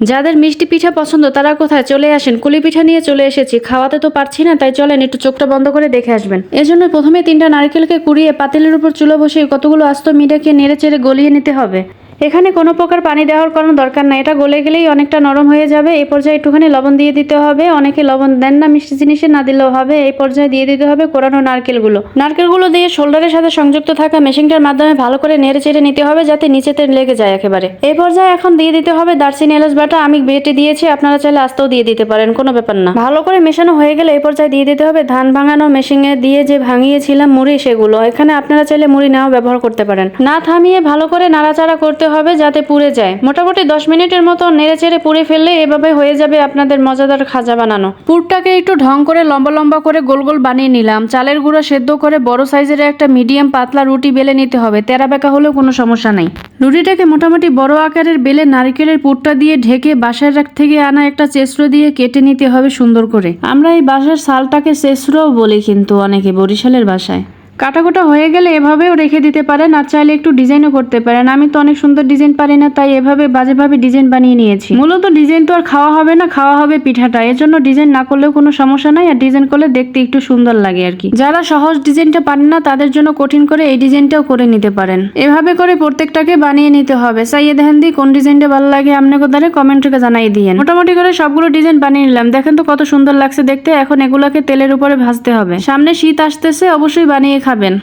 যাদের মিষ্টি পিঠা পছন্দ, তারা কোথায় চলে আসেন? কুলি পিঠা নিয়ে চলে এসেছি। খাওয়াতে তো পারছি না, তাই চলেন, একটু চোখটা বন্ধ করে দেখে আসবেন। এজন্য প্রথমে তিনটা নারকেলকে কুড়িয়ে পাতিলের উপর চুলো বসিয়ে কতগুলো আস্ত মিঠাকে নেড়ে চেড়ে গলিয়ে নিতে হবে। এখানে কোনো প্রকার পানি দেওয়ার কোনো দরকার নাই। এটা গলে গেলেই অনেকটা নরম হয়ে যাবে। এই পর্যায়ে একটুখানি লবণ দিয়ে দিতে হবে। অনেকে লবণ দেন না, মিষ্টি জিনিসে না দিলেও হবে। এই পর্যায়ে দিয়ে দিতে হবে কোরানো নারকেলগুলো। নারকেলগুলো দিয়ে শোল্ডারের সাথে সংযুক্ত থাকা মেশিনটার মাধ্যমে ভালো করে নেড়ে চেড়ে নিতে হবে যাতে নিচেতে লেগে যায় একেবারে। এই পর্যায়ে এখন দিয়ে দিতে হবে দারচিনি, এলাচ বাটা। আমি বেটে দিয়েছি, আপনারা চাইলে আস্তেও দিয়ে দিতে পারেন, কোনো ব্যাপার না। ভালো করে মেশানো হয়ে গেলে এই পর্যায়ে দিয়ে দিতে হবে ধান ভাঙানো মেশিনে দিয়ে যে ভাঙিয়েছিলাম মুড়ি সেগুলো। এখানে আপনারা চাইলে মুড়ি নাও ব্যবহার করতে পারেন। না থামিয়ে ভালো করে নাড়াচাড়া করতে হবে যাতে পুড়ে যায়। মোটামুটি দশ মিনিটের মতো নেড়ে চেড়ে পুড়ে ফেললে এভাবে হয়ে যাবে আপনাদের মজাদার খাজা বানানো। পুরটাকে একটু ঢং করে লম্বা লম্বা করে গোল গোল বানিয়ে নিলাম। চালের গুঁড়া সেদ্ধ করে বড় সাইজের একটা মিডিয়াম পাতলা রুটি বেলে নিতে হবে। তেরা বেঁকা হলেও কোনো সমস্যা নাই। রুটিটাকে মোটামুটি বড় আকারের বেলে নারকেলের পুরটা দিয়ে ঢেকে বাসার রাখ থেকে আনা একটা চেসরো দিয়ে কেটে নিতে হবে সুন্দর করে। আমরা এই বাসার সালটাকে চেসরোও বলি কিন্তু অনেকে বরিশালের বাসায়। কাটাকুটা হয়ে গেলে এভাবেও রেখে দিতে পারেন, আর চাইলে একটু ডিজাইনও করতে পারেন। আমি তো অনেক সুন্দর ডিজাইন পারি না, তাই এভাবে বাজেভাবে ডিজাইন বানিয়ে নিয়েছি। মূলত ডিজাইন তো আর খাওয়া হবে না, খাওয়া হবে পিঠাটা। এর জন্য ডিজাইন না করলেও কোনো সমস্যা নাই, আর ডিজাইন করলে দেখতে একটু সুন্দর লাগে আর কি। যারা সহজ ডিজাইনটা পারেন না, তাদের জন্য কঠিন করে এই ডিজাইনটাও করে নিতে পারেন। এভাবে করে প্রত্যেকটাকে বানিয়ে নিতে হবে। চাইয়ে দেখেন দি কোন ডিজাইনটা ভালো লাগে আপনাকে দ্বারা কমেন্ট থেকে জানাই দিয়ে মোটামুটি করে সবগুলো ডিজাইন বানিয়ে নিলাম। দেখেন তো কত সুন্দর লাগছে দেখতে। এখন এগুলোকে তেলের উপরে ভাজতে হবে। সামনে শীত আসতেছে, অবশ্যই বানিয়ে খাবেন।